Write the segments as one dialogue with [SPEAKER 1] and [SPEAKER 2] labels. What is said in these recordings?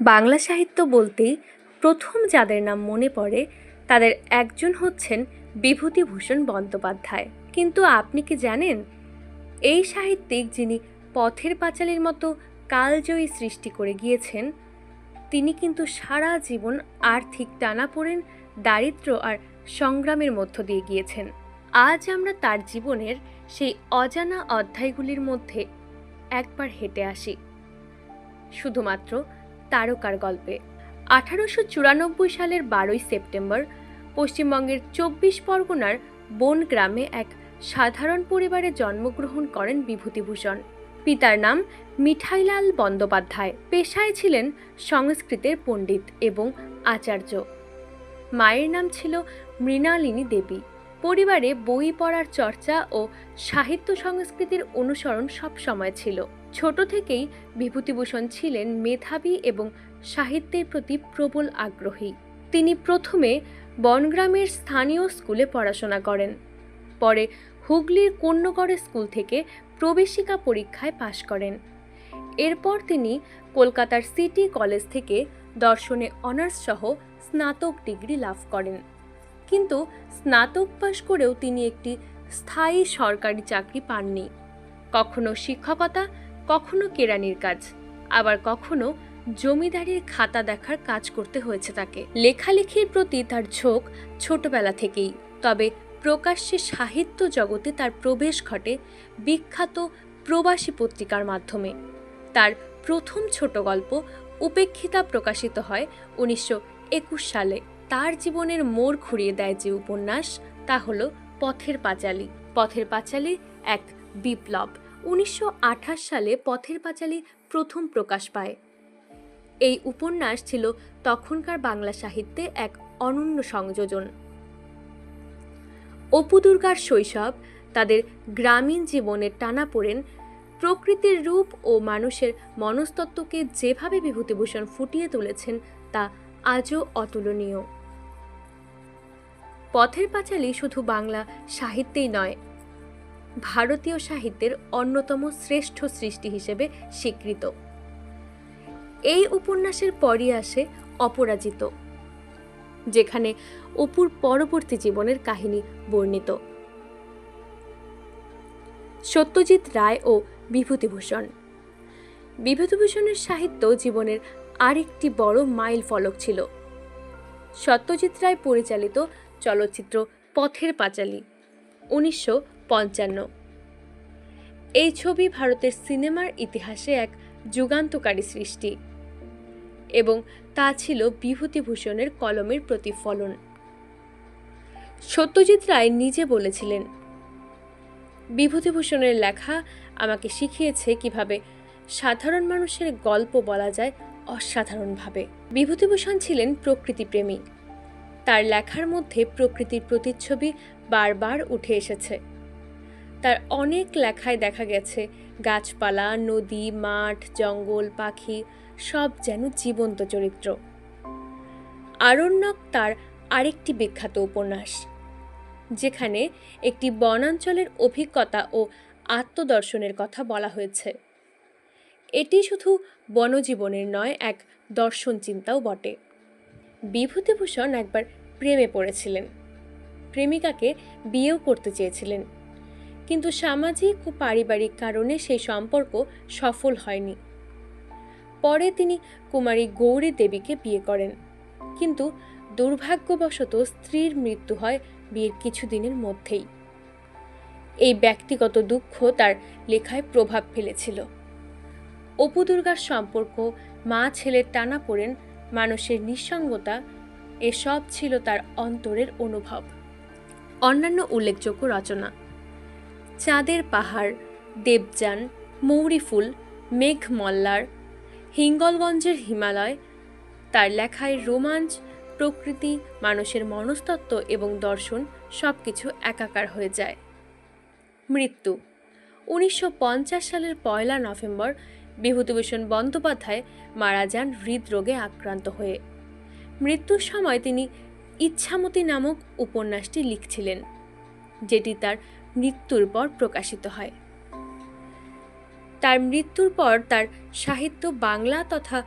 [SPEAKER 1] বাংলা সাহিত্য বলতেই প্রথম যাদের নাম মনে পড়ে, তাদের একজন হচ্ছেন বিভূতিভূষণ বন্দ্যোপাধ্যায়। কিন্তু আপনি কি জানেন? এই সাহিত্যিক যিনি পথের পাঁচালীর মতো কালজয়ী সৃষ্টি করে গিয়েছেন, তিনি কিন্তু সারা জীবন আর্থিক টানাপোড়েন দারিদ্র্য আর সংগ্রামের মধ্য দিয়ে গিয়েছেন। আজ আমরা তার জীবনের সেই অজানা অধ্যায়গুলির মধ্যে একবার হেঁটে আসি। শুধুমাত্র তারকার গল্পে। আঠারোশো চুরানব্বই সালের বারোই সেপ্টেম্বর পশ্চিমবঙ্গের চব্বিশ পরগনার বন গ্রামে এক সাধারণ পরিবারে জন্মগ্রহণ করেন বিভূতিভূষণ। পিতার নাম মিঠাইলাল বন্দ্যোপাধ্যায়। পেশায় ছিলেন সংস্কৃতের পণ্ডিত এবং আচার্য। মায়ের নাম ছিল মৃণালিনী দেবী। পরিবারে বই পড়ার চর্চা ও সাহিত্য সংস্কৃতির অনুসরণ সবসময় ছিল। ছোট থেকেই বিভূতিভূষণ ছিলেন মেধাবী এবং সাহিত্যের প্রতি প্রবল আগ্রহী। তিনি প্রথমে বনগ্রামের স্থানীয় স্কুলে পড়াশোনা করেন। পরে হুগলির কন্যগড় স্কুল থেকে প্রবেশিকা পরীক্ষায় পাশ করেন। এরপর তিনি কলকাতার সিটি কলেজ থেকে দর্শনে অনার্স সহ স্নাতক ডিগ্রি লাভ করেন। কিন্তু স্নাতক পাশ করেও তিনি একটি স্থায়ী সরকারি চাকরি পাননি। কখনো শিক্ষকতা, কখনো কেরানির কাজ, আবার কখনো জমিদারির খাতা দেখার কাজ করতে হয়েছে তাকে। লেখালেখির প্রতি তার ঝোঁক ছোটবেলা থেকেই, তবে প্রকাশ্যে সাহিত্য জগতে তার প্রবেশ ঘটে বিখ্যাত প্রবাসী পত্রিকার মাধ্যমে। তার প্রথম ছোট গল্প উপেক্ষিতা প্রকাশিত হয় উনিশশো একুশ সালে। তার জীবনের মোড় ঘুরিয়ে দেয় যে উপন্যাস, তা হলো পথের পাঁচালী। পথের পাঁচালী এক বিপ্লব। উনিশশো আঠাশ সালে পথের পাঁচালী প্রথম প্রকাশ পায়। এই উপন্যাস ছিল তখনকার বাংলা সাহিত্যে এক অনন্য সংযোজন। অপু দুর্গার শৈশব, তাদের গ্রামীণ জীবনের টানাপোড়েন প্রকৃতির রূপ ও মানুষের মনস্তত্ত্বকে যেভাবে বিভূতিভূষণ ফুটিয়ে তুলেছেন, তা আজও অতুলনীয়। পথের পাঁচালী শুধু বাংলা সাহিত্যেই নয়, ভারতীয় সাহিত্যের অন্যতম শ্রেষ্ঠ সৃষ্টি হিসেবে স্বীকৃত। এই উপন্যাসের পরই আসে অপরাজিত, যেখানে অপুর পরবর্তী জীবনের কাহিনী বর্ণিত। সত্যজিৎ রায় ও বিভূতিভূষণ। বিভূতিভূষণের সাহিত্য জীবনের আরেকটি বড় মাইল ফলক ছিল। সত্যজিৎ রায় পরিচালিত চলচ্চিত্র পথের পাঁচালী, উনিশশো পঞ্চান্ন। এই ছবি ভারতের সিনেমার ইতিহাসে এক যুগান্তকারী সৃষ্টি এবং তা ছিল বিভূতিভূষণের কলমের প্রতিফলন। সত্যজিৎ রায় নিজে বলেছিলেন, বিভূতিভূষণের লেখা আমাকে শিখিয়েছে কীভাবে সাধারণ মানুষের গল্প বলা যায় অসাধারণভাবে। বিভূতিভূষণ ছিলেন প্রকৃতিপ্রেমী। তার লেখার মধ্যে প্রকৃতির প্রতিচ্ছবি বারবার উঠে এসেছে। তার অনেক লেখায় দেখা গেছে, গাছপালা, নদী, মাঠ, জঙ্গল, পাখি, সব যেন জীবন্ত চরিত্র। আরণ্যক তার আরেকটি বিখ্যাত উপন্যাস, যেখানে একটি বনাঞ্চলের অভিজ্ঞতা ও আত্মদর্শনের কথা বলা হয়েছে। এটি শুধু বনজীবনের নয়, এক দর্শন চিন্তাও বটে। বিভূতিভূষণ একবার প্রেমে পড়েছিলেন। প্রেমিকাকে বিয়েও করতে চেয়েছিলেন। কিন্তু সামাজিক ও পারিবারিক কারণে সেই সম্পর্ক সফল হয়নি। পরে তিনি কুমারী গৌরী দেবীকে বিয়ে করেন। কিন্তু দুর্ভাগ্যবশত স্ত্রীর মৃত্যু হয় বিয়ের কিছুদিনের মধ্যেই। এই ব্যক্তিগত দুঃখ তার লেখায় প্রভাব ফেলেছিল। অপু দুর্গার সম্পর্ক মা ছেলের টানা পড়েন মানুষের নিঃসঙ্গতা, এসব ছিল তার অন্তরের অনুভব। অন্যান্য উল্লেখযোগ্য রচনা। চাঁদের পাহাড়, দেবযান, মৌরি ফুল মেঘ মল্লার হিঙ্গলগঞ্জের হিমালয়, তার লেখায় রোমাঞ্চ, প্রকৃতি, মানুষের মনস্তত্ত্ব এবং দর্শন সব কিছু একাকার হয়ে যায়। মৃত্যু। উনিশশো পঞ্চাশ সালের পয়লা নভেম্বর বিভূতিভূষণ বন্দ্যোপাধ্যায় মারা যান হৃদরোগে আক্রান্ত হয়ে। মৃত্যুর সময় তিনি ইচ্ছামতি নামক উপন্যাসটি লিখছিলেন, যেটি তার মৃত্যুর পর প্রকাশিত হয়। তার মৃত্যুর পর তার সাহিত্য বাংলা তথা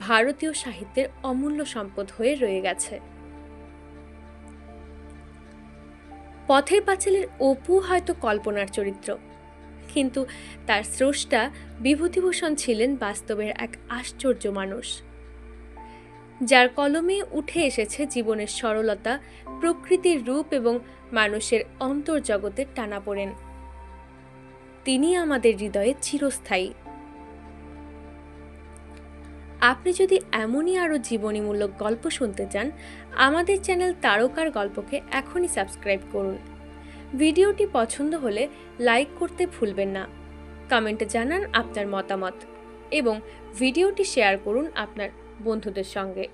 [SPEAKER 1] ভারতীয় সাহিত্যের অমূল্য সম্পদ হয়ে রয়ে গেছে। পথের পাঁচালের অপু হয়তো কল্পনার চরিত্র। কিন্তু তার স্রষ্টা বিভূতিভূষণ ছিলেন বাস্তবের এক আশ্চর্য মানুষ। যার কলমে উঠে এসেছে জীবনের সরলতা, প্রকৃতির রূপ এবং মানুষের অন্তর্জগতের টানাপোড়েন তিনি আমাদের হৃদয়ে চিরস্থায়ী। আপনি যদি এমনই আরও জীবনীমূলক গল্প শুনতে চান, আমাদের চ্যানেল তারকার গল্পকে এখনই সাবস্ক্রাইব করুন। ভিডিওটি পছন্দ হলে লাইক করতে ভুলবেন না। কমেন্টে জানান আপনার মতামত এবং ভিডিওটি শেয়ার করুন আপনার বন্ধুদের সঙ্গে।